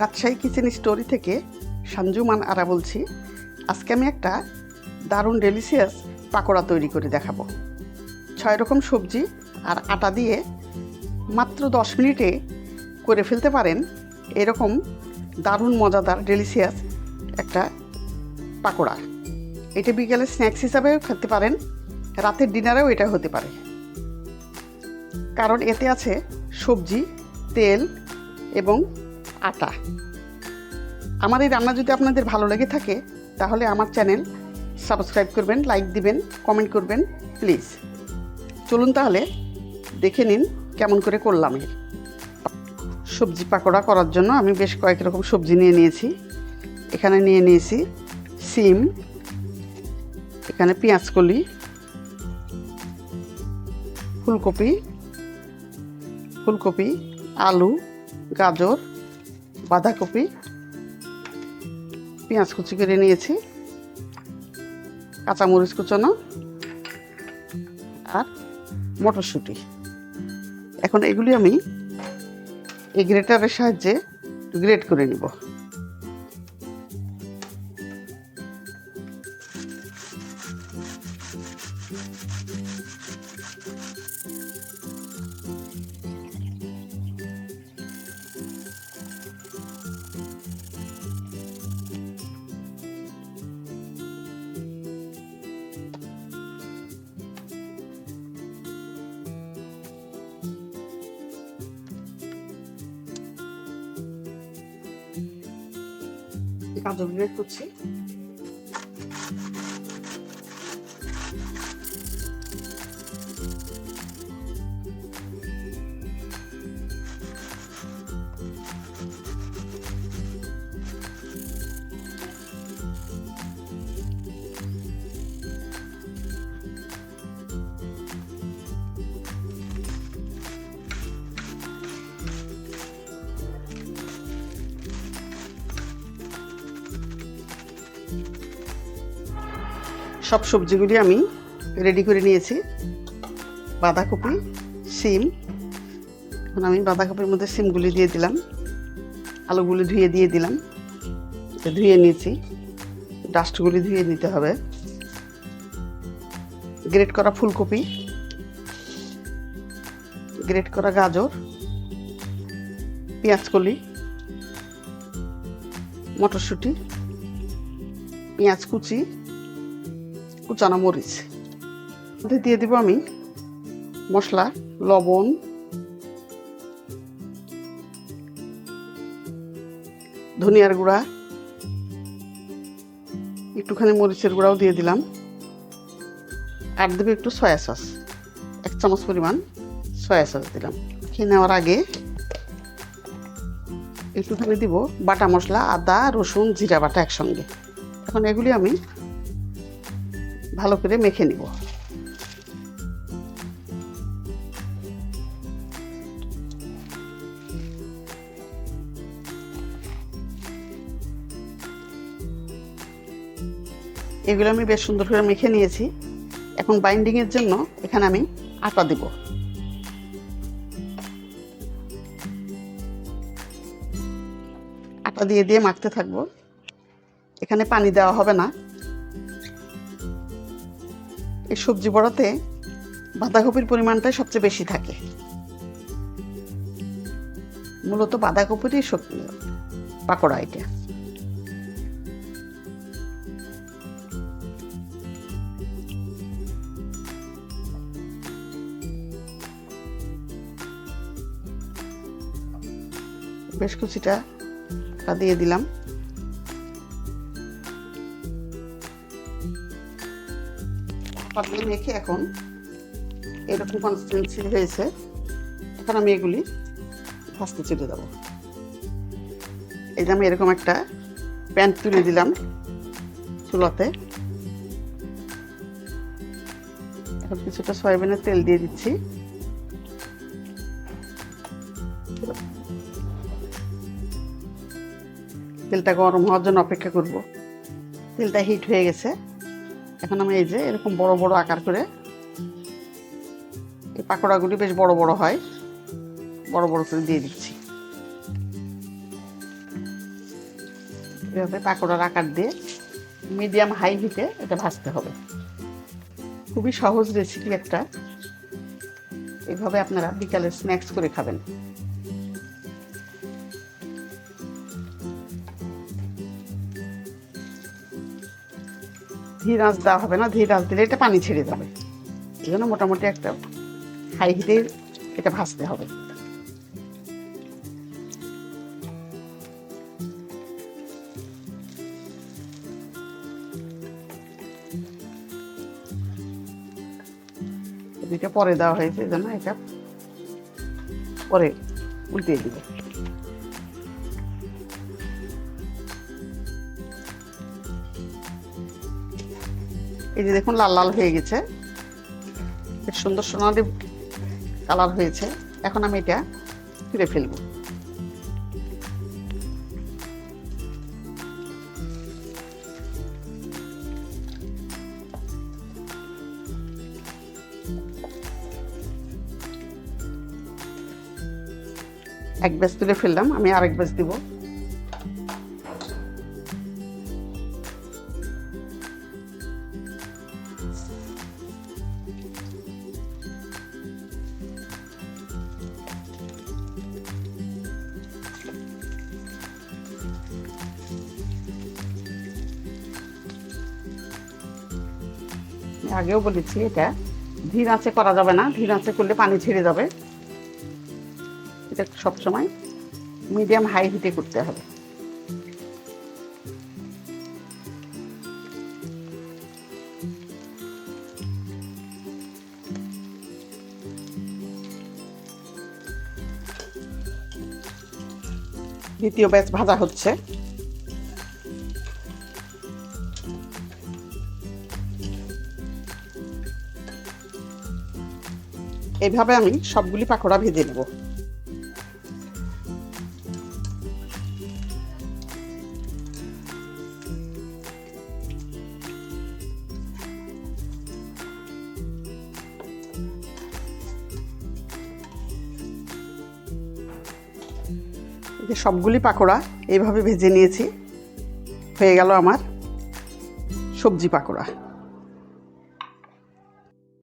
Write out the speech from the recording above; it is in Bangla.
রাজশাহী কিচেন স্টোরি থেকে সঞ্জুমান আরা বলছি, আজকে আমি একটা দারুণ ডেলিশিয়াস পাকোড়া তৈরি করে দেখাবো। ছয় রকম সবজি আর আটা দিয়ে মাত্র দশ মিনিটে করে ফেলতে পারেন এরকম দারুণ মজাদার ডেলিশিয়াস একটা পাকোড়া। এটা বিকেলে স্ন্যাক্স হিসাবেও খেতে পারেন, রাতের ডিনারেও এটা হতে পারে। কারণ এতে আছে সবজি, তেল এবং আটা। আমার এই রান্না যদি আপনাদের ভালো লেগে থাকে, তাহলে আমার চ্যানেল সাবস্ক্রাইব করবেন, লাইক দিবেন, কমেন্ট করবেন, প্লিজ। চলুন তাহলে, দেখে নিন কেমন করে করলাম এর। সবজি পাকোড়া করার জন্য আমি বেশ কয়েক রকম সবজি নিয়ে নিয়েছি। এখানে নিয়ে নিয়েছি সিম, এখানে পেঁয়াজকলি, ফুলকপি ফুলকপি, আলু, গাজর বাঁধাকপি, পেঁয়াজ কুচি করে নিয়েছি, কাঁচামরিচ কুচানো আর মটরশুঁটি। এখন এগুলি আমি এই গ্রেটারের সাহায্যে গ্রেট করে নিব। গাজর গ্রেট করছি সব সবজিগুলি আমি রেডি করে নিয়েছি। বাঁধাকপি, সিম। এখন আমি বাঁধাকপির মধ্যে সিমগুলি দিয়ে দিলাম। আলুগুলি ধুয়ে দিয়ে দিলাম। ধুয়ে নিয়েছি। ডাস্টগুলি ধুয়ে নিতে হবে। গ্রেট করা ফুলকপি। গ্রেট করা গাজর। পেঁয়াজকলি। মটরশুঁটি। পেঁয়াজ কুচি কুচানো মরিচ। দিয়ে দিব আমি মশলা, লবণ। ধনিয়ার গুঁড়া। একটুখানি মরিচের গুঁড়াও দিয়ে দিলাম। আর দেবে একটু সয়া সস। এক চামচ পরিমাণ সয়া সস দিলাম। খেয়ে নেওয়ার আগে একটুখানি দিব বাটা মশলা, আদা, রসুন, জিরা বাটা একসঙ্গে। এখন এগুলি আমি ভালো করে মেখে নিব। এগুলো আমি বেশ সুন্দর করে মেখে নিয়েছি। এখন বাইন্ডিংয়ের জন্য এখানে আমি আটা দেব। আটা দিয়ে দিয়ে মাখতে থাকব। এখানে পানি দেওয়া হবে না। এই সবজি বড়াতে বাঁধাকপির পরিমাণটাই সবচেয়ে বেশি থাকে। মূলত বাঁধাকপিরই সব- পাকোড়া এটা। বেশ কুচিটা টা দিয়ে দিলাম। পাতলা মেখে এখন এরকম কনসিস্টেন্সি হয়েছে। এখন আমি এগুলি ভাজতে চলে দেবো। এই যে আমি এরকম একটা প্যান তুলে দিলাম চুলাতে। এখন কিছুটা সয়াবিনের তেল দিয়ে দিচ্ছি। তেলটা গরম হওয়ার জন্য অপেক্ষা করব। তেলটা হিট হয়ে গেছে। এখন আমি এই যে এরকম বড় বড় আকার করে এই পাকোড়াগুলি বেশ বড় বড় হয়। বড় বড় করে দিয়ে দিচ্ছি। এভাবে পাকোড়ার আকার দিয়ে মিডিয়াম হাই হিটে এটা ভাজতে হবে। খুবই সহজ রেসিপি একটা। এভাবে আপনারা বিকালে স্ন্যাক্স করে খাবেন। ধীর আঁচ দেওয়া হবে না ধীর আঁচ দিলে এটা পানি ছেড়ে যাবে। এই জন্য মোটামুটি একটা হাই হিটে এটা ভাজতে হবে। দুইটা পরে দেওয়া হয়েছে জন্য এটা পরে উল্টিয়ে দিব। এই যে দেখুন, লাল লাল হয়ে গেছে। বেশ সুন্দর সোনালি কালার হয়েছে। এখন আমি এটা ফিরে ফেলব। এক ব্যাচ তুলে ফেললাম, আমি আরেক ব্যাচ দিব। আগেও বলেছি এটা। ধীর আঁচে করা যাবে না, ধীর আঁচে করলে পানি ছেড়ে যাবে। এটা সবসময় মিডিয়াম হাই হিটে করতে হবে। দ্বিতীয় ব্যাচ ভাজা হচ্ছে। এইভাবে আমি সবগুলি পাকোড়া ভেজে নেব। সবগুলি পাকোড়া এইভাবে ভেজে নিয়েছি। হয়ে গেল আমার সবজি পাকোড়া।